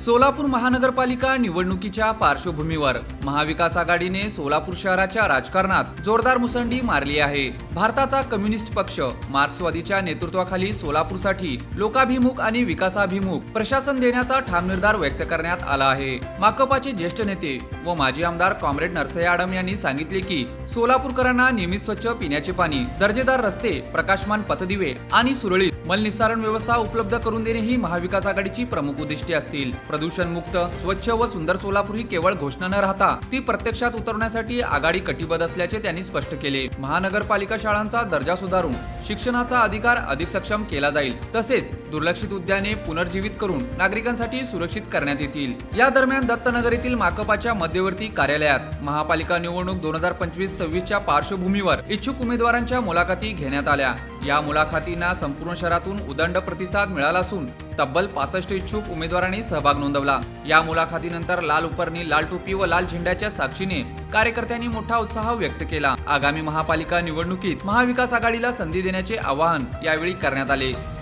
Solapur महानगरपालिका निवडणुकीच्या पार्श्वभूमीवर महाविकास आघाडीने सोलापूर शहराच्या राजकारणात जोरदार मुसंडी मारली आहे. भारताचा कम्युनिस्ट पक्ष मार्क्सवादीच्या नेतृत्वाखाली सोलापूरसाठी लोकाभिमुख आणि विकासाभिमुख प्रशासन देण्याचा ठाम निर्धार व्यक्त करण्यात आला आहे. माकपाचे ज्येष्ठ नेते व माजी आमदार कॉम्रेड नरसय्या आडम यांनी सांगितले की सोलापूरकरांना नियमित स्वच्छ पिण्याचे पाणी दर्जेदार रस्ते प्रकाशमान पथदिवे आणि सुरळीत मलनिस्सारण व्यवस्था उपलब्ध करून देणे ही महाविकास आघाडीची प्रमुख उद्दिष्टे असतील. प्रदूषण मुक्त स्वच्छ व सुंदर सोलापूर ही केवळ घोषणा न राहता ती प्रत्यक्षात उतरवण्यासाठी आघाडी कटिबद्ध असल्याचे त्यांनी स्पष्ट केले. महानगरपालिका शाळांचा दर्जा सुधारून शिक्षणाचा अधिकार अधिक सक्षम केला जाईल तसेच दुर्लक्षित उद्याने पुनर्जीवित करून नागरिकांसाठी सुरक्षित करण्यात येतील. या दरम्यान दत्तनगर येथील माकपाच्या मध्यवर्ती कार्यालयात महापालिका निवडणूक दोन हजार पंचवीस सव्वीसच्या पार्श्वभूमीवर इच्छुक उमेदवारांच्या मुलाखती घेण्यात आल्या. या मुलाखतींना संपूर्ण शहरातून उदंड प्रतिसाद मिळाला असून तब्बल पासष्ट इच्छुक उमेदवारांनी सहभाग नोंदवला. या मुलाखतीनंतर लाल उपरणी लाल टोपी व लाल झेंड्याच्या साक्षीने कार्यकर्त्यांनी मोठा उत्साह व्यक्त केला. आगामी महापालिका निवडणुकीत महाविकास आघाडीला संधी देण्याचे आवाहन यावेळी करण्यात आले.